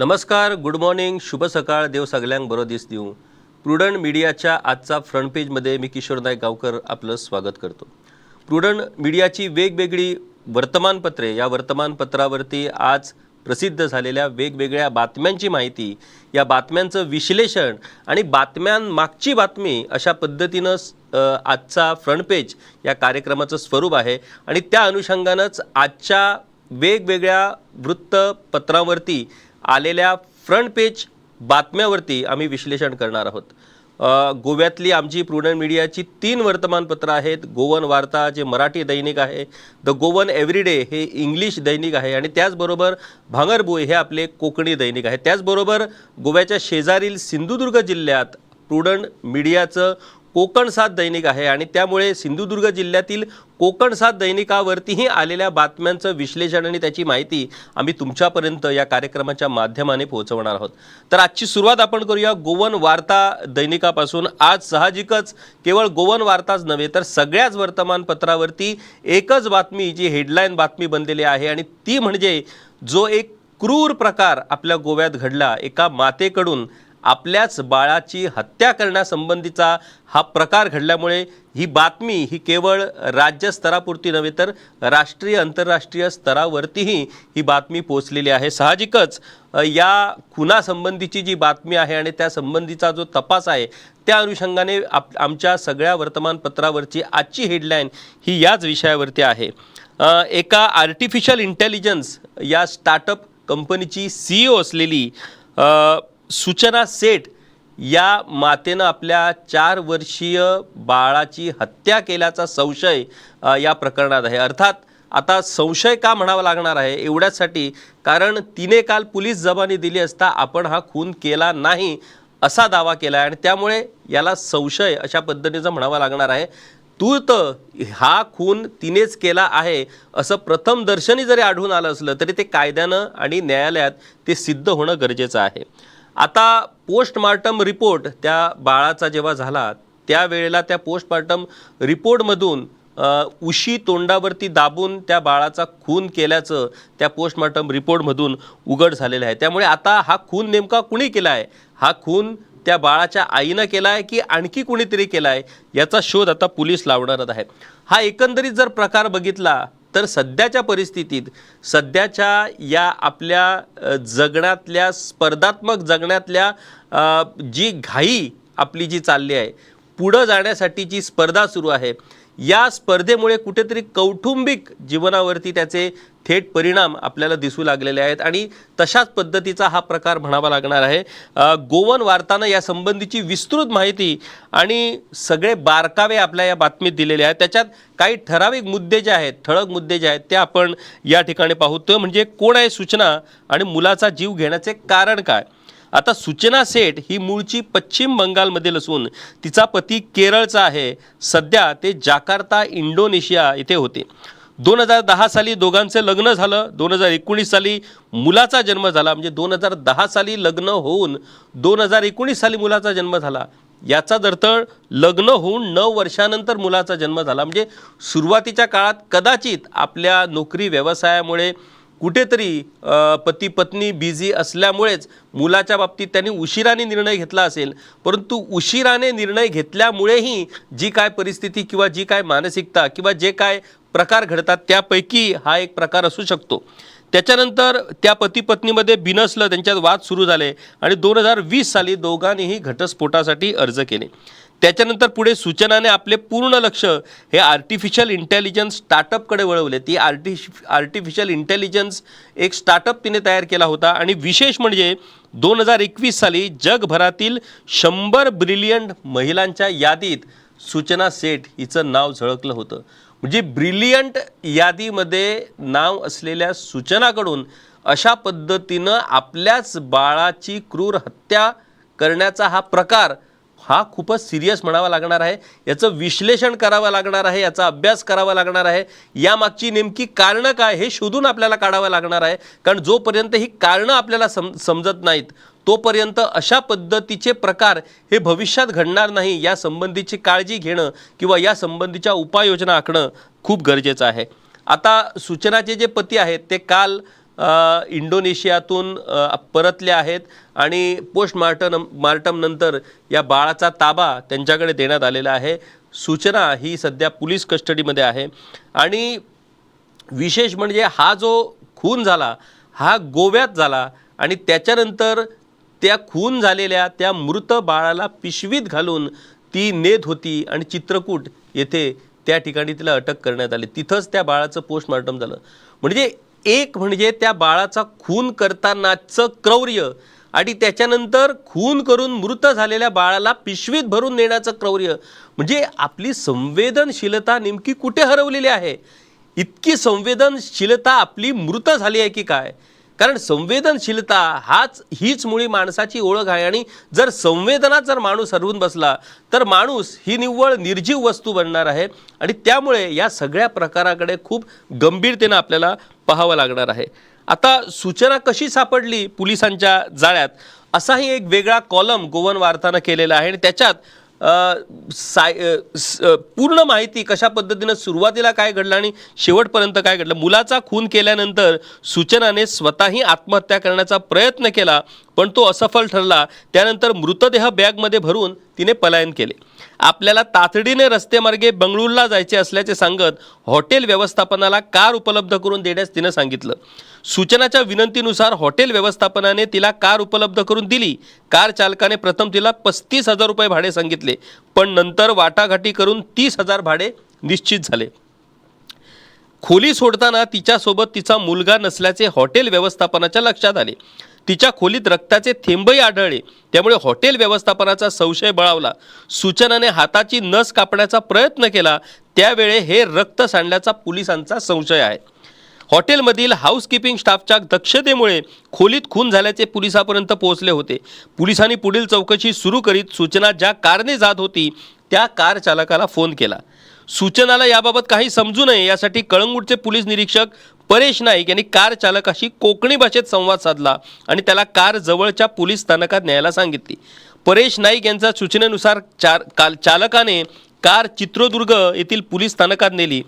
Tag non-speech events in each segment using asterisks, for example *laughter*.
नमस्कार good morning शुभ सकाळ देव सगळ्यांक बरो दीस दिवं. प्रुडंट मिडियाच्या आजचा फ्रंट पेजमध्ये मी किशोर नाईक गावकर आपलं स्वागत करतो. प्रुडंट मीडियाची वेगवेगळी वर्तमानपत्रे या वर्तमानपत्रावरती आज प्रसिद्ध झालेल्या वेगवेगळ्या बातम्यांची माहिती या बातम्यांचं विश्लेषण आणि बातम्यांमागची बातमी अशा पद्धतीनं आजचा फ्रंट पेज या कार्यक्रमाचं स्वरूप आहे. आणि त्या अनुषंगानंच आजच्या वेगवेगळ्या वृत्तपत्रांवरती आलेल्या फ्रंट पेज बातम्यावरती आम्ही विश्लेषण करणार आहोत. गोव्यातली आमची प्रुडंट मीडियाची तीन वर्तमानपत्रं आहेत. गोवन वार्ता जे मराठी दैनिक आहे द गोवन एव्हरीडे हे इंग्लिश दैनिक आहे आणि त्याचबरोबर भांगरभुई हे आपले कोकणी दैनिक आहे. त्याचबरोबर गोव्याच्या शेजारील सिंधुदुर्ग जिल्ह्यात प्रुडंट मीडियाचं कोकण सात दैनिक आहे आणि त्यामुळे सिंधुदुर्ग जिल्ह्यातील कोकण सात दैनिकावरतीही आलेल्या बातम्यांचं विश्लेषण आणि त्याची माहिती आम्ही तुमच्यापर्यंत या कार्यक्रमाच्या माध्यमाने पोहोचवणार आहोत. तर आजची सुरुवात आपण करूया गोवन वार्ता दैनिकापासून. आज साहजिकच केवळ गोवन वार्ताच नव्हे तर सगळ्याच वर्तमानपत्रावरती एकच बातमी जी हेडलाईन बातमी बनलेली आहे आणि ती म्हणजे जो एक क्रूर प्रकार आपल्या गोव्यात घडला एका मातेकडून आपल्याच बाळाची हत्या करण्यासंबंधीचा हा प्रकार घडल्यामुळे ही बातमी ही केवळ राज्यस्तरापुरती नव्हे तर राष्ट्रीय आंतरराष्ट्रीय स्तरावरतीही ही बातमी पोचलेली आहे. साहजिकच या खुनासंबंधीची जी बातमी आहे आणि त्या संबंधीचा जो तपास आहे त्या अनुषंगाने आप आमच्या सगळ्या वर्तमानपत्रावरची आजची हेडलाईन ही याच विषयावरती आहे. एका आर्टिफिशियल इंटेलिजन्स या स्टार्टअप कंपनीची सी ओ असलेली सूचना सेठ या मातेनं आपल्या चार वर्षीय बाळाची हत्या केल्याचा संशय या प्रकरणात आहे. अर्थात आता संशय का म्हणावा लागणार आहे एवढ्यासाठी? कारण तिने काल पोलीस जबानी दिली असता आपण हा खून केला नाही असा दावा केला आहे आणि त्यामुळे याला संशय अशा पद्धतीचं म्हणावा लागणार आहे. तूर्त हा खून तिनेच केला आहे असं प्रथम दर्शनी जरी आढळून आलं असलं तरी ते कायद्यानं आणि न्यायालयात ते सिद्ध होणं गरजेचं आहे. आता पोस्टमार्टम रिपोर्ट त्या बाळाचा जेव्हा झाला त्यावेळेला त्या पोस्टमार्टम रिपोर्टमधून उशी तोंडावरती दाबून त्या बाळाचा खून केल्याचं त्या पोस्टमार्टम रिपोर्टमधून उघड झालेलं आहे. त्यामुळे आता हा खून नेमका कुणी केला आहे हा खून त्या बाळाच्या आईनं केला आहे की आणखी कुणीतरी केला आहे याचा शोध आता पोलीस लावणारच आहे हा एकंदरीत जर प्रकार बघितला तर सध्याच्या परिस्थितीत सध्याच्या या आपल्या जगण्यातल्या स्पर्धात्मक जगण्यातल्या जी घाई आपली जी चालली आहे पुढं जाण्यासाठी जी स्पर्धा सुरू आहे. या स्पर्धेमुळे कुठेतरी कौटुंबिक जीवनावरती त्याचे थेट परिणाम आपल्याला दिसू लागलेले आहेत. आणि तशाच पद्धतीचा हा प्रकार म्हणावा लागणार आहे. गोवन वार्तानं या संबंधीची विस्तृत माहिती आणि सगळे बारकावे आपल्या या बातमीत दिलेले आहेत. त्याच्यात काही ठराविक मुद्दे जे आहेत ठळक मुद्दे जे आहेत ते आपण या ठिकाणी पाहूतो म्हणजे कोण आहे सूचना आणि मुलाचा जीव घेण्याचे कारण काय? आता सूचना सेठ ही मूळची पश्चिम बंगालमधील असून तिचा पती केरळचा आहे. सध्या ते जाकार्ता इंडोनेशिया इथे होते. दोन हजार दहा साली दोघांचं लग्न झालं. दोन हजार एकोणीस साली मुलाचा जन्म झाला. म्हणजे दोन हजार दहा साली लग्न होऊन दोन हजार एकोणीस साली मुलाचा जन्म झाला. याचाच अर्थ लग्न होऊन नऊ वर्षानंतर मुलाचा जन्म झाला. म्हणजे सुरुवातीच्या काळात कदाचित आपल्या नोकरी व्यवसायामुळे कुठेतरी पती पत्नी बिझी असल्यामुळेच मुलाच्या बाबतीत त्यांनी उशिराने निर्णय घेतला असेल. परंतु उशिराने निर्णय घेतल्यामुळेही जी काय परिस्थिती किंवा जी काय मानसिकता किंवा जे काय प्रकार घडतात त्यापैकी हा एक प्रकार असू शकतो. त्याच्यानंतर त्या पती पत्नीमध्ये बिनसलं त्यांच्यात वाद सुरू झाले आणि दोन हजार वीस साली दोघांनीही घटस्फोटासाठी अर्ज केले. त्याच्यानंतर पुढे सूचनाने आपले पूर्ण लक्ष हे आर्टिफिशियल इंटेलिजन्स स्टार्टअपकडे वळवले. ती आर्टिफि आर्टिफिशियल इंटेलिजन्स एक स्टार्टअप तिने तयार केला होता. आणि विशेष म्हणजे दोन हजार एकवीस साली जगभरातील शंभर ब्रिलियंट महिलांच्या यादीत सूचना सेठ हिचं नाव झळकलं होतं. म्हणजे ब्रिलियंट यादीमध्ये नाव असलेल्या सूचनाकडून अशा पद्धतीनं आपल्याच बाळाची क्रूर हत्या करण्याचा हा प्रकार हा खूपच सिरियस म्हणावा लागणार आहे. याचं विश्लेषण करावं लागणार आहे याचा अभ्यास करावा लागणार आहे. यामागची नेमकी कारणं काय हे शोधून आपल्याला काढावं लागणार आहे. कारण जोपर्यंत ही कारणं आपल्याला सम समजत नाहीत तोपर्यंत अशा पद्धतीचे प्रकार हे भविष्यात घडणार नाही. या संबंधीची काळजी घेणं किंवा या संबंधीच्या उपाययोजना आखणं खूप गरजेचं आहे. आता सूचनाचे जे पती आहेत ते काल इंडोनेशियातून परतल्या परतले आहेत आणि पोस्टमार्टम मार्टमनंतर या बाळाचा ताबा त्यांच्याकडे देण्यात आलेला आहे. सूचना ही सध्या पोलीस कस्टडीमध्ये आहे. आणि विशेष म्हणजे हा जो खून झाला हा गोव्यात झाला आणि त्याच्यानंतर त्या खून झालेल्या त्या मृत बाळाला पिशवीत घालून ती नेत होती आणि चित्रकूट येथे त्या ठिकाणी तिला अटक करण्यात आली. तिथंच त्या बाळाचं पोस्टमार्टम झालं. म्हणजे एक म्हणजे त्या बाळाचा खून करतानाचं क्रौर्य आणि त्याच्यानंतर खून करून मृत झालेल्या बाळाला पिशवीत भरून नेण्याचं क्रौर्य. म्हणजे आपली संवेदनशीलता नेमकी कुठे हरवलेली आहे? इतकी संवेदनशीलता आपली मृत झाली आहे की काय? कारण संवेदनशीलता हाच हीच मुळी माणसाची ओळख आहे आणि जर संवेदना जर माणूस हरवून बसला तर माणूस ही निव्वळ निर्जीव वस्तू बनणार आहे. आणि त्यामुळे या सगळ्या प्रकाराकडे खूप गंभीरतेनं आपल्याला पाहावं लागणार आहे. आता सूचना कशी सापडली पोलिसांच्या जाळ्यात असाही एक वेगळा कॉलम गोवन वार्तानं केलेला आहे आणि त्याच्यात साय स- पूर्ण माहिती कशा पद्धतीनं सुरुवातीला काय घडलं आणि शेवटपर्यंत काय घडलं मुलाचा खून केल्यानंतर सूचनाने स्वतःही आत्महत्या करण्याचा प्रयत्न केला पण तो असफल ठरला. त्यानंतर मृतदेह बॅगमध्ये भरून तिने पलायन केले. आपल्याला तातडीने रस्तेमार्गे बंगळूरला जायचे असल्याचे सांगत हॉटेल व्यवस्थापनाला कार उपलब्ध करून देण्यास तिनं सांगितलं. सूचनाच्या विनंतीनुसार हॉटेल व्यवस्थापनाने तिला कार उपलब्ध करून दिली. कार चालकाने प्रथम तिला पस्तीस हजार रुपये भाडे सांगितले पण नंतर वाटाघाटी करून तीस हजार भाडे निश्चित झाले. खोली सोडताना तिच्यासोबत तिचा मुलगा नसल्याचे हॉटेल व्यवस्थापनाच्या लक्षात आले. तिच्या खोलीत रक्ताचे थेंबही आढळले. त्यामुळे हॉटेल व्यवस्थापनाचा संशय बळावला. सूचनाने हाताची नस कापण्याचा प्रयत्न केला. त्यावेळे हे रक्त सांडल्याचा पोलिसांचा संशय आहे. हॉटेलमधील हाऊसकीपिंग स्टाफच्या दक्षतेमुळे खोलीत खून झाल्याचे पोलिसापर्यंत पोहोचले होते. पोलिसांनी पुढील चौकशी सुरू करीत सूचना ज्या कारने जात होती त्या कार चालकाला फोन केला. सूचनाला याबाबत काही समजू नये यासाठी कळंगूटचे पोलीस निरीक्षक परेश नाईक यांनी कार चालकाशी कोकणी भाषेत संवाद साधला आणि त्याला कार जवळच्या पोलीस स्थानकात न्यायला सांगितली. परेश नाईक यांच्या सूचनेनुसार चार काल चालकाने कार चित्रदुर्ग येथील पोलीस स्थानकात नेली.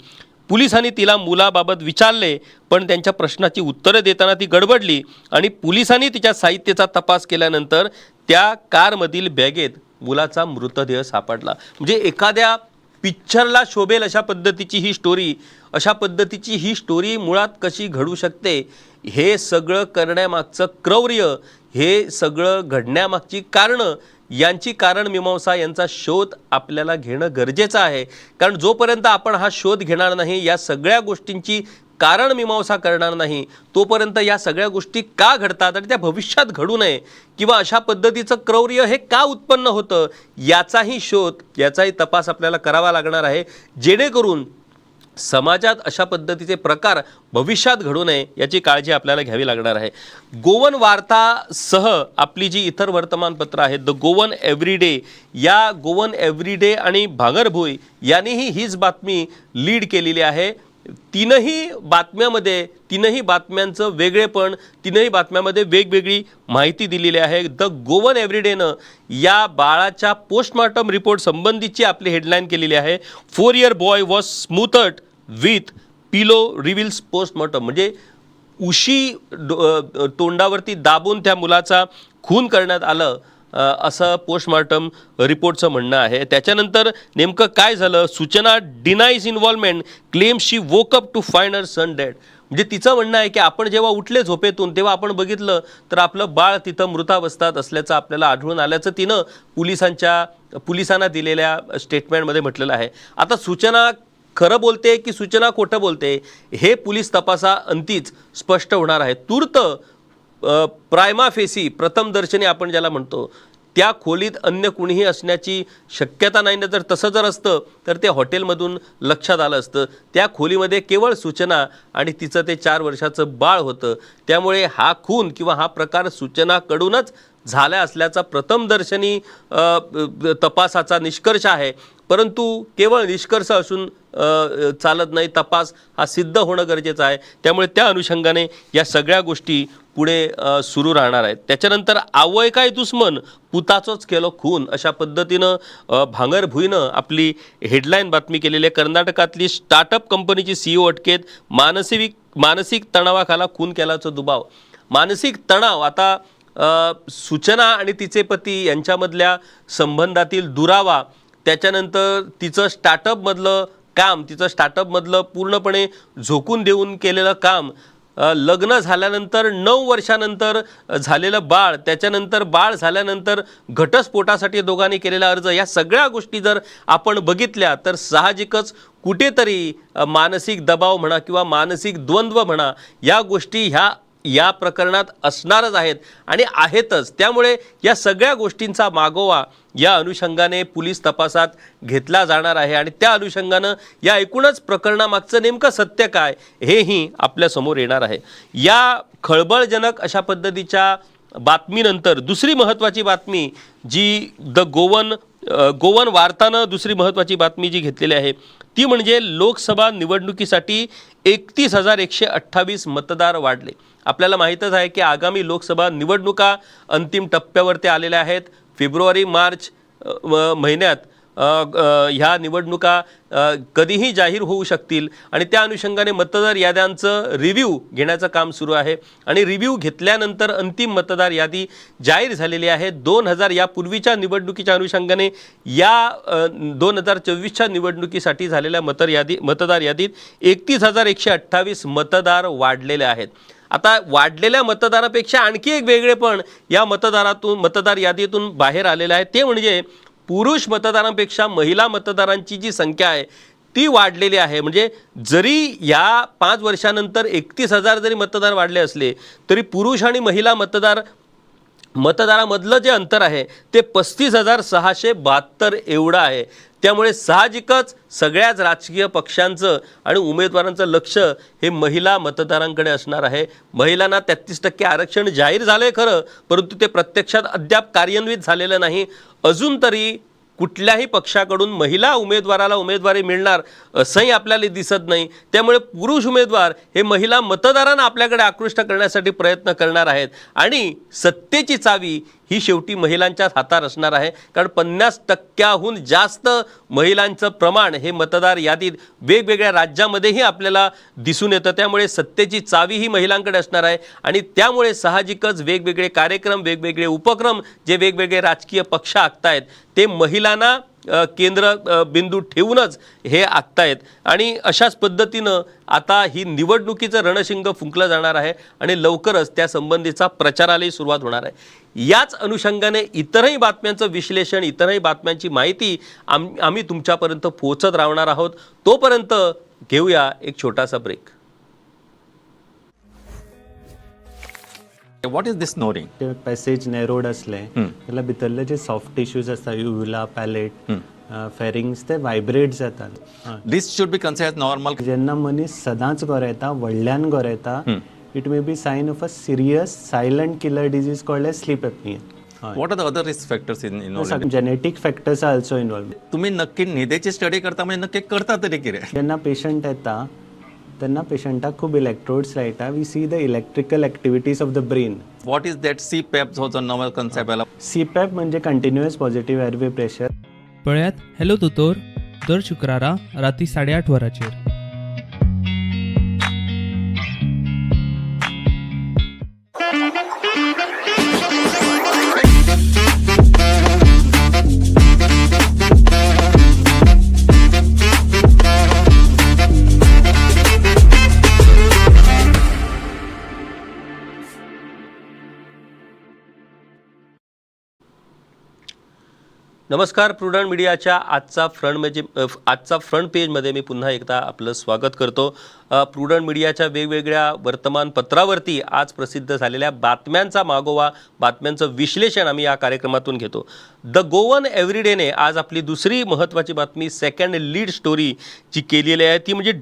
पोलिसांनी तिला मुलाबाबत विचारले पण त्यांच्या प्रश्नाची उत्तरं देताना ती गडबडली आणि पोलिसांनी तिच्या साहित्याचा तपास केल्यानंतर त्या कारमधील बॅगेत मुलाचा मृतदेह सापडला. म्हणजे एखाद्या पिक्चरला शोभेल अशा पद्धतीची ही स्टोरी अशा पद्धतीची ही स्टोरी मुळात कशी घडू शकते हे सगळं करण्यामागचं क्रौर्य हे सगळं घडण्यामागची कारणं यांची कारण मीमांसा यांचा शोध आपल्याला घेणं गरजेचं आहे. कारण जोपर्यंत आपण हा शोध घेणार नाही या सगळ्या गोष्टींची कारण मीमांसा करणार नाही तोपर्यंत या सगळ्या गोष्टी का घडतात आणि त्या भविष्यात घडू नये किंवा अशा पद्धतीचं क्रौर्य हे का उत्पन्न होतं याचाही शोध याचाही तपास आपल्याला करावा लागणार आहे. जेणेकरून समाजात अशा पद्धतीचे प्रकार भविष्यात घडू नये याची काळजी आपल्याला घ्यावी लागणार आहे. गोवन वार्तासह आपली जी इतर वर्तमानपत्र आहेत द गोवन एव्हरीडे या गोवन एव्हरीडे आणि भांगरभुई यांनीही हीच बातमी लीड केलेली आहे. तीनही बातम्यामध्ये तीनही बातम्यांचं वेगळेपण तीनही बातम्यामध्ये वेगवेगळी माहिती दिलेली आहे. द गोवन एव्हरीडेनं या बाळाच्या पोस्टमॉर्टम रिपोर्ट संबंधीची आपली हेडलाईन केलेली आहे. Four year boy was smothered with pillow reveals postmortem. म्हणजे उशी डो- तोंडावरती दाबून त्या मुलाचा खून करण्यात आलं. असं पोस्टमॉर्टम रिपोर्टचं म्हणणं आहे. त्याच्यानंतर नेमकं काय झालं? Suchana denies involvement claim she woke up to find her son dead म्हणजे तिचं म्हणणं आहे की आपण जेव्हा उठले झोपेतून तेव्हा आपण बघितलं तर आपलं बाळ तिथं मृतावस्थात असल्याचं आपल्याला आढळून आल्याचं तिनं पोलिसांच्या पोलिसांना दिलेल्या स्टेटमेंटमध्ये म्हटलेलं आहे. आता सूचना खरं बोलते की सूचना खोटं बोलते हे पोलीस तपासा अंतीच स्पष्ट होणार आहे. तूर्त प्रायमा फेसी प्रथम दर्शनी आपण ज्याला म्हणतो त्या खोलीत अन्य कुणीही असण्याची शक्यता नाही. ना जर तसं जर असतं तर ते हॉटेलमधून लक्षात आलं असतं. त्या खोलीमध्ये केवळ सूचना आणि तिचं ते चार वर्षाचं बाळ होतं. त्यामुळे हा खून किंवा हा प्रकार सूचनाकडूनच झाला असल्याचा प्रथमदर्शनी तपासाचा निष्कर्ष आहे. परंतु केवळ निष्कर्ष असून चालत नाही तपास हा सिद्ध होणं गरजेचं आहे. त्यामुळे त्या अनुषंगाने या सगळ्या गोष्टी पुढे सुरू राहणार आहेत. त्याच्यानंतर आवय काय दुश्मन? पुताचोच केलो खून. अशा पद्धतीनं अ, भांगरभुईनं आपली हेडलाईन बातमी केलेली आहे. कर्नाटकातली स्टार्टअप कंपनीची सीईओ अटकेत. मानसिक मानसिक तणावाखाला खून केल्याचा दुबाव. मानसिक तणाव आता सूचना आणि तिचे पती यांच्यामधल्या संबंधातील दुरावा त्याच्यानंतर तिचं स्टार्टअपमधलं काम तिचं स्टार्टअपमधलं पूर्णपणे झोकून देऊन केलेलं काम लग्न झाल्यानंतर नऊ वर्षानंतर झालेलं बाळ त्याच्यानंतर बाळ झाल्यानंतर घटस्फोटासाठी दोघांनी केलेला अर्ज या सगळ्या गोष्टी जर आपण बघितल्या तर साहजिकच कुठेतरी मानसिक दबाव म्हणा किंवा मानसिक द्वंद्व म्हणा या गोष्टी ह्या या प्रकरणात असणारच आहेत आणि आहेतच. त्यामुळे या सगळ्या गोष्टींचा मागोवा या अनुषंगाने पोलीस तपासात घेतला जाणार आहे आणि त्या अनुषंगानं या एकूणच प्रकरणामागचं नेमकं सत्य काय हेही आपल्यासमोर येणार आहे. या खळबळजनक अशा पद्धतीच्या बातमीनंतर दुसरी महत्त्वाची बातमी जी द गोवन गोवन वार्तानं दुसरी महत्त्वाची बातमी जी घेतलेली आहे ती म्हणजे लोकसभा निवडणुकीसाठी एकतीस हजार एकशे अठ्ठावीस मतदार वाढले. आपल्याला माहीतच आहे की आगामी लोकसभा निवडणुका अंतिम टप्प्यावरती आलेल्या आहेत. फेब्रुवारी मार्च महिन्यात ह्या निवडणुका कधीही जाहीर होऊ शकतील. आणि त्या अनुषंगाने मतदार याद्यांचं रिव्ह्यू घेण्याचं काम सुरू आहे. आणि रिव्ह्यू घेतल्यानंतर अंतिम मतदार यादी जाहीर झालेली आहे. दोन हजार यापूर्वीच्या निवडणुकीच्या अनुषंगाने या दोन हजार चोवीसच्या निवडणुकीसाठी झालेल्या मतदार यादी मतदार यादीत एकतीस हजार एकशे अठ्ठावीस मतदार वाढलेले आहेत. आता वाढलेल्या मतदारापेक्षा आणखी एक वेगळेपण या मतदारातून मतदार यादीतून बाहेर आलेलं आहे ते म्हणजे पुरुष मतदारांपेक्षा महिला मतदारांची जी संख्या आहे ती वाढलेली आहे. म्हणजे जरी या पाच वर्षानंतर एकतीस हजार जरी मतदार वाढले असले तरी पुरुष आणि महिला मतदार मतदारामधलं जे अंतर आहे ते पस्तीस हजार सहाशे बहात्तर एवढं आहे. त्यामुळे साहजिकच सगळ्याच राजकीय पक्षांचं आणि उमेदवारांचं लक्ष हे महिला मतदारांकडे असणार आहे. महिलांना तेहतीस टक्के आरक्षण जाहीर झालं आहे खरं परंतु ते प्रत्यक्षात अद्याप कार्यान्वित झालेलं नाही. अजून तरी कुठल्याही पक्षाकडून महिला उमेदवाराला उमेदवारी मिळणार असंही आपल्याला दिसत नाही. त्यामुळे पुरुष उमेदवार हे महिला मतदारांना आपल्याकडे आकृष्ट करण्यासाठी प्रयत्न करणार आहेत. आणि सत्तेची चावी ही शेवटी महिलांच्याच हातात असणार आहे. कारण पन्नास टक्क्याहून जास्त महिलांचं प्रमाण हे मतदार यादीत वेगवेगळ्या राज्यामध्येही आपल्याला दिसून येतं. त्यामुळे सत्तेची चावी ही महिलांकडे असणार आहे. आणि त्यामुळे साहजिकच वेगवेगळे कार्यक्रम वेगवेगळे उपक्रम जे वेगवेगळे राजकीय पक्ष आखतायत ते महिलांना केंद्र बिंदू ठेवूनच हे आखतायत. आणि अशाच पद्धतीनं आता ही निवडणुकीचं रणशिंग फुंकलं जाणार आहे आणि लवकरच त्या संबंधीचा प्रचारालाही सुरुवात होणार आहे. याच अनुषंगाने इतरही बातम्यांचं विश्लेषण इतरही बातम्यांची माहिती आम आम्ही तुमच्यापर्यंत पोहोचत राहणार आहोत. तोपर्यंत घेऊया एक छोटासा break What is this snoring? ते पॅसेज नेरोड असले जाल्यार भितरले जे सॉफ्ट टिश्यूज आसता युव्युला पॅलेट फेरिंग्स ते वायब्रेट जातात. This should be considered normal. जेन्ना मनीस सदांच गरयता व्हडल्यान गरयता it may be sign of a serious silent killer disease कळ्ळे sleep apnoea What are the other risk factors in involved? Genetic factors are also involve तुम्ही नक्की न्हिदेची study करता म्हणजे नक्की करता तरी कितें जेन्ना पेशंट येता तेन्ना पेशंटाक खूब इलेक्ट्रोड्स लायता we see the electrical activities of the brain what is that C PAP हो जो नवो कन्सेप्ट आयला सीपॅप म्हणजे कंटिन्युअस पॉझिटिव्ह एअरवे प्रेशर पळयात हॅलो दोतोर दर शुक्रारा राती साडेआठ वरांचेर. नमस्कार प्रुडंट मीडियाच्या आजचा फ्रंट म्हणजे आजचा फ्रंट पेजमध्ये मी पुन्हा एकदा आपलं स्वागत करतो. अ, प्रुडंट मीडियाच्या वेगवेगळ्या वर्तमानपत्रावरती आज प्रसिद्ध झालेल्या बातम्यांचा मागोवा बातम्यांचं विश्लेषण आम्ही या कार्यक्रमातून घेतो. द गोवन एव्हरीडेने आज आपली दुसरी महत्त्वाची बातमी सेकंड लीड स्टोरी जी केलेली आहे ती म्हणजे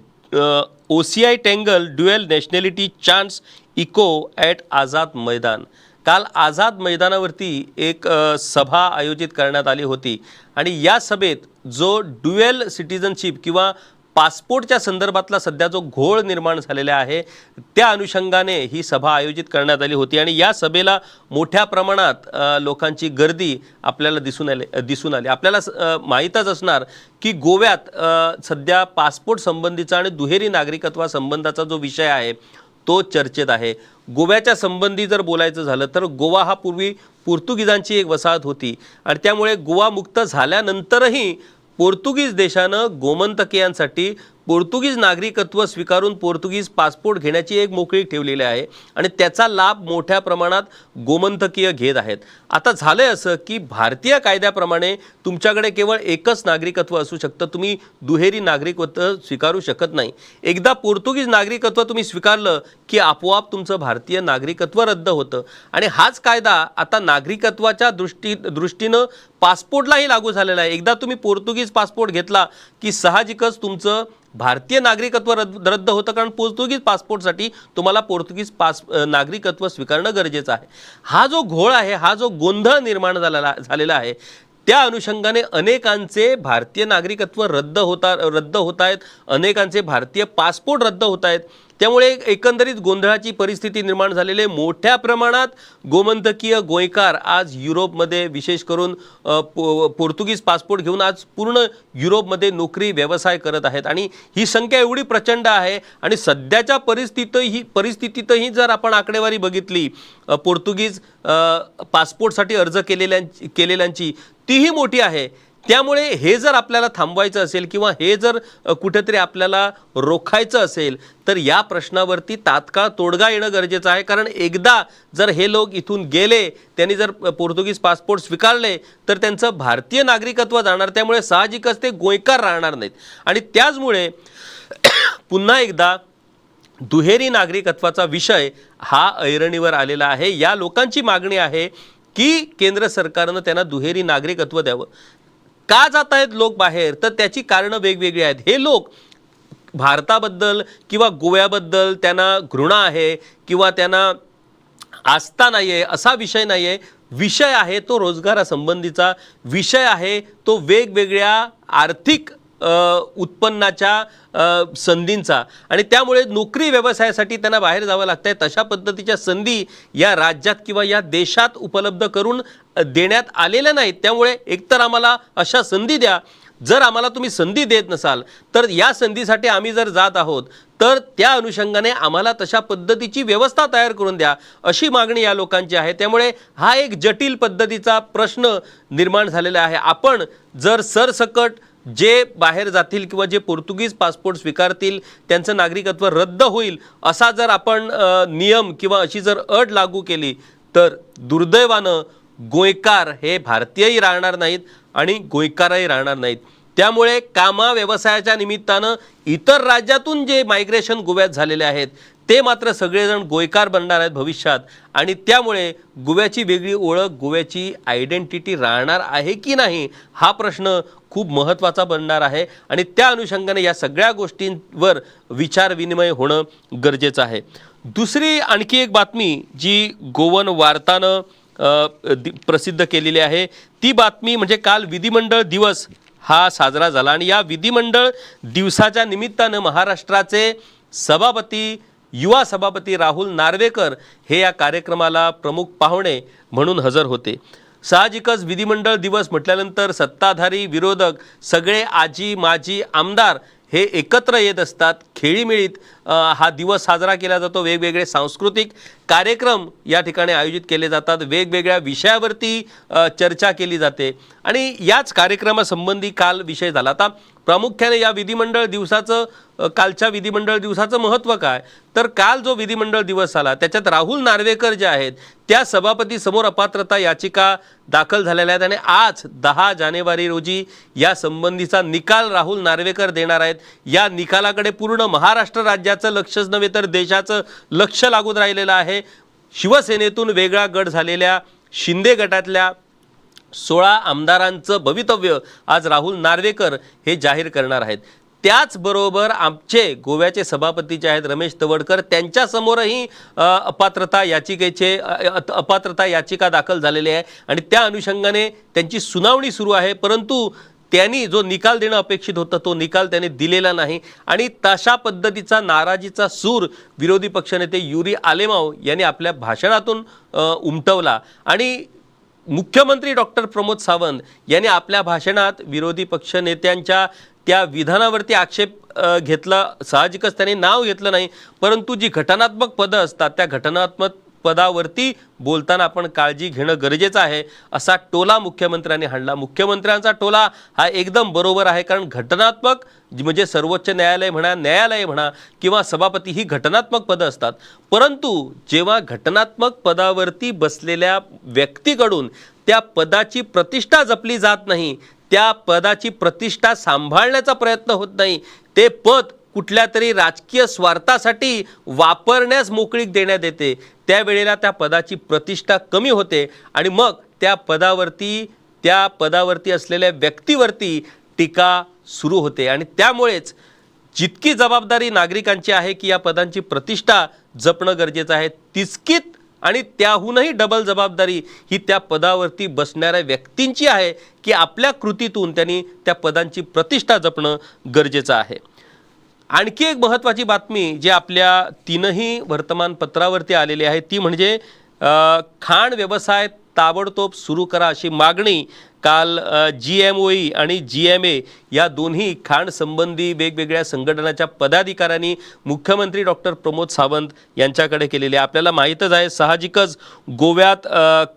O C I tangle dual nationality chants echo at Azad Maidan काल आझाद मैदानावरती एक सभा आयोजित करण्यात आली होती. आणि या सभेत जो ड्युएल सिटिझनशिप किंवा पासपोर्टच्या संदर्भातला सध्या जो घोळ निर्माण झालेला आहे त्या अनुषंगाने ही सभा आयोजित करण्यात आली होती. आणि या सभेला मोठ्या प्रमाणात लोकांची गर्दी आपल्याला दिसून आले दिसून आली. आपल्याला स- माहीतच असणार की गोव्यात सध्या पासपोर्ट संबंधीचा आणि दुहेरी नागरिकत्वासंबंधाचा जो विषय आहे तो चर्चेत आहे. गोव्याच्या संबंधी जर बोलायचं झालं तर गोवा हा पूर्वी पोर्तुगीजांची एक वसाहत होती. आणि त्यामुळे गोवा मुक्त झाल्यानंतरही पोर्तुगीज देशानं गोमंतकीयांसाठी पोर्तुगीज नागरिकत्व स्वीकारून पोर्तुगीज पासपोर्ट घेण्याची एक मोकळीक ठेवलेली आहे आणि त्याचा लाभ मोठ्या प्रमाणात गोमंतकीय घेत आहेत. आता झालं आहे असं की भारतीय कायद्याप्रमाणे तुमच्याकडे केवळ एकच नागरिकत्व असू शकतं. तुम्ही दुहेरी नागरिकत्व स्वीकारू शकत नाही. एकदा पोर्तुगीज नागरिकत्व तुम्ही स्वीकारलं की आपोआप तुमचं भारतीय नागरिकत्व रद्द होतं. आणि हाच कायदा आता नागरिकत्वाच्या दृष्टी दृष्टीनं पासपोर्टलाही लागू झालेला आहे. एकदा तुम्ही पोर्तुगीज पासपोर्ट घेतला की साहजिकच तुमचं भारतीय नागरिकत्व रद्द रद्द होतं कारण पोर्तुगीज पासपोर्टसाठी तुम्हाला पोर्तुगीज पास नागरिकत्व स्वीकारणं गरजेचं आहे. हा जो घोळ आहे हा जो गोंधळ निर्माण झालेला झालेला आहे त्या अनुषंगाने अनेकांचे भारतीय नागरिकत्व रद्द होता रद्द होत आहेत अनेकांचे भारतीय पासपोर्ट रद्द होत आहेत त्यामुळे एकंदरीत गोंधळाची परिस्थिती निर्माण झालेले मोठ्या प्रमाणात गोमंतकीय गोयकार आज युरोपमध्ये विशेष करून पो पोर्तुगीज पासपोर्ट घेऊन आज पूर्ण युरोपमध्ये नोकरी व्यवसाय करत आहेत. आणि ही संख्या एवढी प्रचंड आहे आणि सध्याच्या परिस्थितीतही परिस्थितीतही जर आपण आकडेवारी बघितली पोर्तुगीज पासपोर्टसाठी अर्ज केलेल्या केलेल्यांची तीही मोठी आहे. त्यामुळे हे जर आपल्याला थांबवायचं असेल किंवा हे जर कुठेतरी आपल्याला रोखायचं असेल तर या प्रश्नावरती तात्काळ तोडगा येणं गरजेचं आहे. कारण एकदा जर हे लोक इथून गेले त्यांनी जर पोर्तुगीज पासपोर्ट स्वीकारले तर त्यांचं भारतीय नागरिकत्व जाणार त्यामुळे साहजिकच ते गोयकार राहणार नाहीत. आणि त्याचमुळे *coughs* पुन्हा एकदा दुहेरी नागरिकत्वाचा विषय हा ऐरणीवर आलेला आहे. या लोकांची मागणी आहे की केंद्र सरकारनं त्यांना दुहेरी नागरिकत्व द्यावं. का जात आहेत लोक बाहेर? तर त्याची कारणं वेगवेगळी आहेत. हे लोक भारताबद्दल किंवा गोव्याबद्दल त्यांना घृणा आहे किंवा त्यांना आस्था नाही आहे असा विषय नाही आहे विषय आहे तो रोजगारासंबंधीचा. विषय आहे तो वेगवेगळ्या आर्थिक उत्पन्नाच्या संधींचा. आणि त्यामुळे नोकरी व्यवसायासाठी त्यांना बाहेर जावं लागतं आहे तशा पद्धतीच्या संधी या राज्यात किंवा या देशात उपलब्ध करून देण्यात आलेल्या नाहीत. त्यामुळे एकतर आम्हाला अशा संधी द्या. जर आम्हाला तुम्ही संधी देत नसाल तर या संधीसाठी आम्ही जर जात आहोत तर त्या अनुषंगाने आम्हाला तशा पद्धतीची व्यवस्था तयार करून द्या अशी मागणी या लोकांची आहे. त्यामुळे हा एक जटिल पद्धतीचा प्रश्न निर्माण झालेला आहे. आपण जर सरसकट जे बाहेर जातील किंवा जे पोर्तुगीज पासपोर्ट स्वीकारतील त्यांचं नागरिकत्व रद्द होईल असा जर आपण नियम किंवा अशी जर अट लागू केली तर दुर्दैवानं गोयकार हे भारतीयही राहणार नाहीत आणि गोयकारही राहणार नाहीत. त्यामुळे कामा व्यवसायाच्या निमित्तानं इतर राज्यातून जे मायग्रेशन गोव्यात झालेले आहेत ते मात्र सगळेजण गोयकार बनणार आहेत भविष्यात. आणि त्यामुळे गोव्याची वेगळी ओळख गोव्याची आयडेंटिटी राहणार आहे की नाही हा प्रश्न खूप महत्त्वाचा बनणार आहे. आणि त्या अनुषंगाने या सगळ्या गोष्टींवर विचार विनिमय होणं गरजेचं आहे. दुसरी आणखी एक बातमी जी गोवन वार्तानं दि- प्रसिद्ध केलेली आहे. ती बातमी म्हणजे काल विधिमंडळ दिवस हा साजरा झाला. आणि या विधिमंडळ दिवसाच्या निमित्तानं महाराष्ट्राचे सभापती युवा सभापती राहुल नार्वेकर हे या कार्यक्रमाला प्रमुख पाहुणे म्हणून हजर होते. साहजिकच विधिमंडळ दिवस म्हटल्यानंतर सत्ताधारी विरोधक सगळे आजी माजी आमदार हे एकत्र येत असतात. खेळीमेळीत हा दिवस साजरा केला जातो. वेगवेगळे सांस्कृतिक कार्यक्रम या ठिकाणी आयोजित केले जातात. वेगवेगळ्या विषयावरती चर्चा केली जाते. आणि याच कार्यक्रमासंबंधी काल विषय झाला. आता प्रामुख्याने या विधिमंडळ दिवसाचं कालच्या विधिमंडळ दिवसाचं महत्त्व काय? तर काल जो विधिमंडळ दिवस आला त्याच्यात राहुल नार्वेकर जे आहेत त्या सभापतीसमोर अपात्रता याचिका दाखल झालेल्या आहेत आणि आज दहा जानेवारी रोजी या संबंधीचा निकाल राहुल नार्वेकर देणार आहेत. या निकालाकडे पूर्ण महाराष्ट्र राज्याचं लक्षच नव्हे तर देशाचं लक्ष लागून राहिलेलं आहे. शिवसेनेतून वेगळा गट झालेल्या शिंदे गटातल्या सोळा आमदारांचं भवितव्य आज राहुल नार्वेकर हे जाहीर करणार आहेत. त्याचबरोबर आमचे गोव्याचे सभापती जे आहेत रमेश तवडकर. त्यांच्यासमोरही अपात्रता याचिकेचे अ, अपात्रता याचिका दाखल झालेली आहे आणि त्या अनुषंगाने त्यांची सुनावणी सुरू आहे. परंतु त्यांनी जो निकाल देणं अपेक्षित होतं तो निकाल त्याने दिलेला नाही. आणि तशा पद्धतीचा नाराजीचा सूर विरोधी पक्षनेते युरी आलेमाव यांनी आपल्या भाषणातून उमटवला. आणि मुख्यमंत्री डॉक्टर प्रमोद सावंत यांनी आपल्या भाषणात विरोधी पक्ष नेत्यांच्या त्या विधानावरती आक्षेप घेतला. साहजिकच त्यांनी नाव घेतलं नाही परंतु जी घटनात्मक पदं असतात त्या घटनात्मक पदावरती बोलताना आपण काळजी घेणं गरजेचं आहे. असा टोला मुख्यमंत्र्यांनी हाणला. मुख्यमंत्र्यांचा टोला हा एकदम बरोबर आहे. कारण घटनात्मक म्हणजे सर्वोच्च न्यायालय म्हणा न्यायालय म्हणा किंवा सभापती ही घटनात्मक पदं असतात. परंतु जेव्हा घटनात्मक पदावरती बसलेल्या व्यक्तीकडून त्या पदाची प्रतिष्ठा जपली जात नाही त्या पदाची प्रतिष्ठा सांभाळण्याचा प्रयत्न होत नाही ते पद कुठल्या तरी राजकीय स्वार्थासाठी वापरण्यास मोकळीक देण्यात येते. त्यावेळेला त्या पदाची प्रतिष्ठा कमी होते आणि मग त्या पदावरती त्या पदावरती असलेल्या व्यक्तीवरती टीका सुरू होते. आणि त्यामुळेच जितकी जबाबदारी नागरिकांची आहे की या पदांची प्रतिष्ठा जपणं गरजेचं आहे तितकीच आणि त्याहूनही डबल जबाबदारी ही त्या पदावरती बसणाऱ्या व्यक्तींची आहे की आपल्या कृतीतून त्यांनी त्या पदांची प्रतिष्ठा जपणं गरजेचं आहे. आणखी एक महत्त्वाची बातमी जी आपल्या तीनही वर्तमानपत्रावरती आलेली आहे ती म्हणजे खाण व्यवसाय ताबडतोब सुरू करा अशी मागणी काल जी एम ओई आणि जी एम ए या दोन्ही खाण संबंधी वेगवेगळ्या संघटनाच्या पदाधिकाऱ्यांनी मुख्यमंत्री डॉक्टर प्रमोद सावंत यांच्याकडे केलेली आहे. आपल्याला माहीतच आहे साहजिकच गोव्यात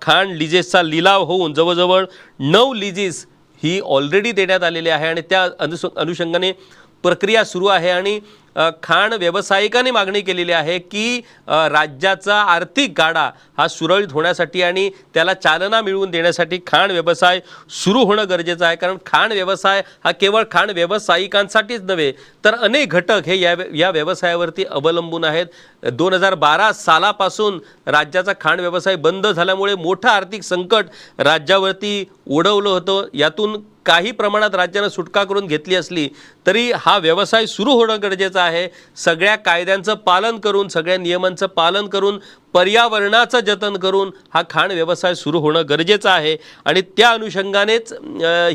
खाण लिजेसचा लिलाव होऊन जवळजवळ नऊ लिजेस ही ऑलरेडी देण्यात आलेली आहे आणि त्या अनुस अनुषंगाने प्रक्रिया सुरू आहे आणि खाण व्यावसायिकांनी मागणी केलेली आहे की राज्याचा आर्थिक गाडा हा सुरळीत होण्यासाठी आणि त्याला चालना मिळवून देण्यासाठी खाण व्यवसाय सुरू होणं गरजेचं आहे. कारण खाण व्यवसाय हा केवळ खाण व्यावसायिकांसाठीच नव्हे तर अनेक घटक हे या या व्यवसायावरती अवलंबून आहेत. दोन हजार बारा सालापासून राज्याचा खाण व्यवसाय बंद झाल्यामुळे मोठं आर्थिक संकट राज्यावरती ओढवलं होतं. यातून काही प्रमाणात राज्यानं सुटका करून घेतली असली तरी हा व्यवसाय सुरू होणं गरजेचं आहे. सगळ्या कायद्यांचं पालन करून सगळ्या नियमांचं पालन करून पर्यावरणाचं जतन करून हा खाण व्यवसाय सुरू होणं गरजेचं आहे. आणि त्या अनुषंगानेच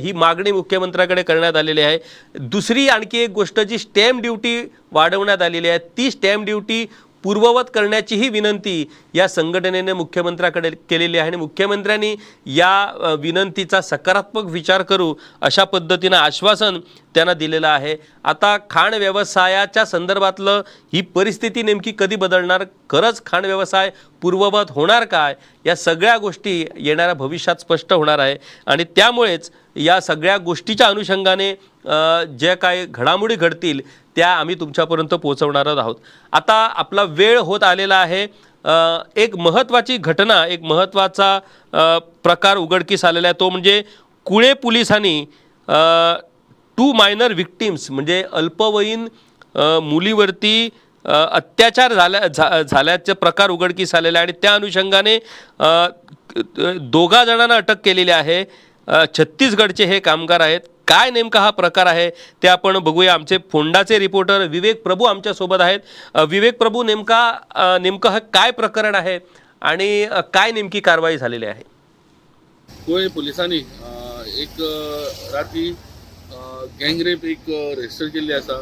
ही मागणी मुख्यमंत्र्याकडे करण्यात आलेली आहे. दुसरी आणखी एक गोष्ट जी स्टॅम्प ड्युटी वाढवण्यात आलेली आहे ती स्टॅम्प ड्युटी पूर्ववत करण्याचीही विनंती या संघटनेने मुख्यमंत्र्याकडे केलेली आहे आणि मुख्यमंत्र्यांनी या विनंतीचा सकारात्मक विचार करू अशा पद्धतीनं आश्वासन त्यांना दिलेलं आहे. आता खाण व्यवसायाच्या संदर्भातलं ही परिस्थिती नेमकी कधी बदलणार? खरंच खाण व्यवसाय पूर्ववत होणार काय? या सगळ्या गोष्टी येणाऱ्या भविष्यात स्पष्ट होणार आहे. आणि त्यामुळेच या सगळ्या गोष्टीच्या अनुषंगाने जे ज्या काय घडामोडी घडतील त्या आम्ही तुमच्यापर्यंत पोहोचवणार आहोत. आता आपला वेळ होत आलेला आहे. एक महत्त्वाची घटना एक महत्त्वाचा प्रकार उघडकीस आलेला आहे. तो म्हणजे कुळे पोलिसांनी टू मायनर विक्टिम्स म्हणजे अल्पवयीन मुलीवरती अत्याचार झाल्या झा झाल्याचे प्रकार उघडकीस आलेले आहे आणि त्या अनुषंगाने दोघा जणांना अटक केलेली आहे. छत्तीसगडचे हे कामगार आहेत. काय नेमका हा प्रकार आहे ते आपण बघूया. आमचे फोंडाचे रिपोर्टर विवेक प्रभू आमच्यासोबत आहेत. विवेक प्रभू नेमका नेमकं हा काय प्रकरण आहे आणि काय नेमकी कारवाई झालेली आहे? गोंय पुलिसांनी एक राती गँगरेप एक रजिस्टर केल्ली आसा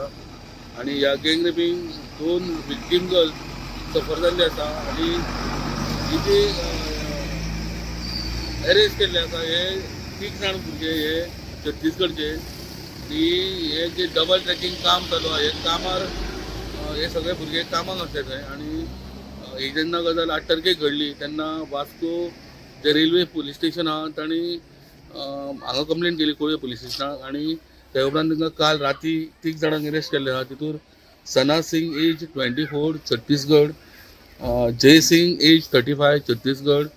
आनी ह्या गँगरेपीन दोन विक्टीम गर्ल सफर जाल्ली आसा आनी ही जे अरेस्ट केल्ले आसा हे तीग जाण भुरगे हे छत्तीसगडचे. की हे जे डबल ट्रॅकिंग काम चालू आहा हे कामार हे सगळे भुरगे कामाक आसले थंय आनी ही जेन्ना गजाल आठ तारखेक घडली. तेन्ना वास्को जे रेल्वे पुलीस स्टेशन आहा तांणी हांगा कंप्लेन केली कोळवे पुलीस स्टेशनाक आनी ते उपरांत तांकां काल राती तीग जाणांक अरेस्ट केल्ले आहा तितूर Sana Singh age twenty four Chhattisgarh Jai Singh age thirty five Chhattisgarh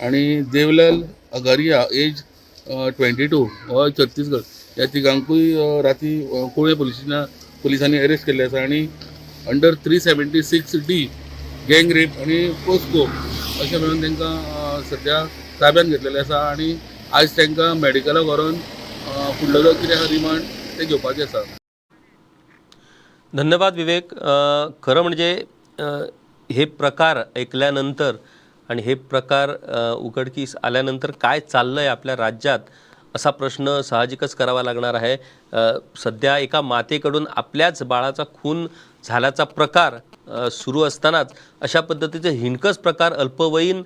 आनी Devlal Agariya age twenty two हो छत्तीसगड. ह्या तिगांकूय राती कुळे कोळवे पोलिसांनी पुलिसांनी अरेस्ट केल्ले आसा आनी under three seventy six D गँग रेप आनी पोस्को अशें मेळून तांकां सद्या ताब्यात घेतलेले आसा आनी आयज तांकां मेडिकलाक व्हरोन अं, फुडलो जो कितें आसा रिमांड ते घेवपाचें आसा धन्यवाद विवेक. खरं म्हणजे हे प्रकार ऐकल्यानंतर आणि हे प्रकार उघडकीस आल्यानंतर काय चाललं आहे आपल्या राज्यात असा प्रश्न साहजिकच करावा लागणार आहे. सध्या एका मातेकडून आपल्याच बाळाचा खून झाल्याचा प्रकार सुरू असतानाच अशा पद्धतीचे हिणकस प्रकार अल्पवयीन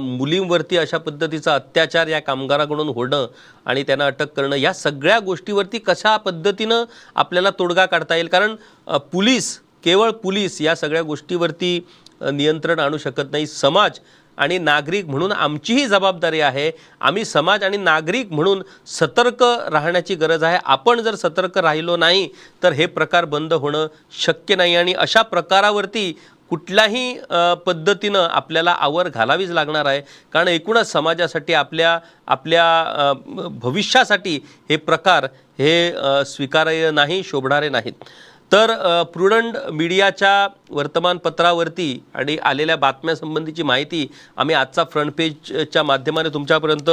मुलींवरती अशा पद्धतीचा अत्याचार या कामगाराकडून होणं आणि त्यांना अटक करणं या सगळ्या गोष्टीवरती कशा पद्धतीनं आपल्याला तोडगा काढता येईल? कारण पुलीस केवळ पुलीस या सगळ्या गोष्टीवरती नियंत्रण आणू शकत नाही. समाज आणि नागरिक म्हणून आमचीही जबाबदारी आहे. आम्ही समाज आणि नागरिक म्हणून सतर्क राहण्याची गरज आहे. आपण जर सतर्क राहिलो नाही तर हे प्रकार बंद होणं शक्य नाही. आणि अशा प्रकारावरती कुठल्याही पद्धतीनं आपल्याला आवर घालावीच लागणार आहे. कारण एकूणच समाजासाठी आपल्या आपल्या भविष्यासाठी हे प्रकार हे स्वीकार्य नाही शोभणारे नाहीत. तर प्रुडंट मीडियाच्या वर्तमानपत्रावरती आणि आलेल्या बातम्यासंबंधीची माहिती आम्ही आजचा फ्रंट पेजच्या माध्यमाने तुमच्यापर्यंत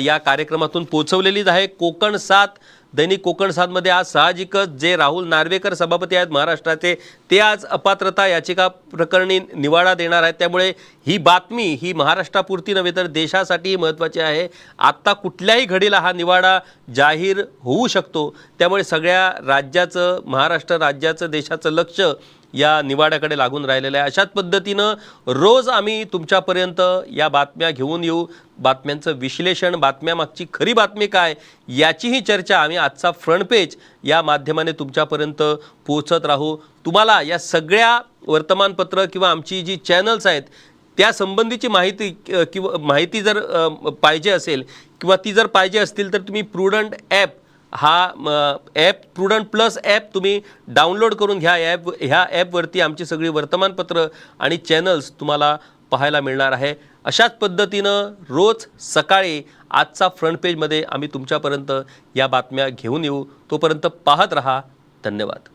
या कार्यक्रमातून पोचवलेलीच आहे. कोकण सात दैनिक कोकण सातमध्ये आज साहजिकच जे राहुल नार्वेकर सभापती आहेत महाराष्ट्राचे ते आज अपात्रता याचिका प्रकरणी निवाडा देणार आहेत. त्यामुळे ही बातमी ही महाराष्ट्रापुरती नव्हे तर देशासाठीही महत्त्वाची आहे. आत्ता कुठल्याही घडीला हा निवाडा जाहीर होऊ शकतो. त्यामुळे सगळ्या राज्याचं महाराष्ट्र राज्याचं देशाचं लक्ष या निवाड्याकडे लागून राहिलेलं आहे. अशाच पद्धतीनं रोज आम्ही तुमच्यापर्यंत या बातम्या घेऊन येऊ. बातम्यांचं विश्लेषण बातम्यामागची खरी बातमी काय याचीही चर्चा आम्ही आजचा फ्रंट पेज या माध्यमाने तुमच्यापर्यंत पोहोचत राहू. तुम्हाला या सगळ्या वर्तमानपत्र किंवा आमची जी चॅनल्स आहेत त्या संबंधीची माहिती किंवा माहिती जर पाहिजे असेल किंवा ती जर पाहिजे असतील तर तुम्ही प्रुडंट ॲप हा ॲप प्रुडंट प्लस ॲप तुम्ही डाउनलोड करून घ्या. ॲप ह्या ॲपवरती आमची सगळी वर्तमानपत्र आणि चॅनल्स तुम्हाला पाहायला मिळणार आहे. अशाच पद्धतीनं रोज सकाळी आजचा फ्रंट पेजमध्ये आम्ही तुमच्यापर्यंत या बातम्या घेऊन येऊ. तोपर्यंत पाहत रहा. धन्यवाद.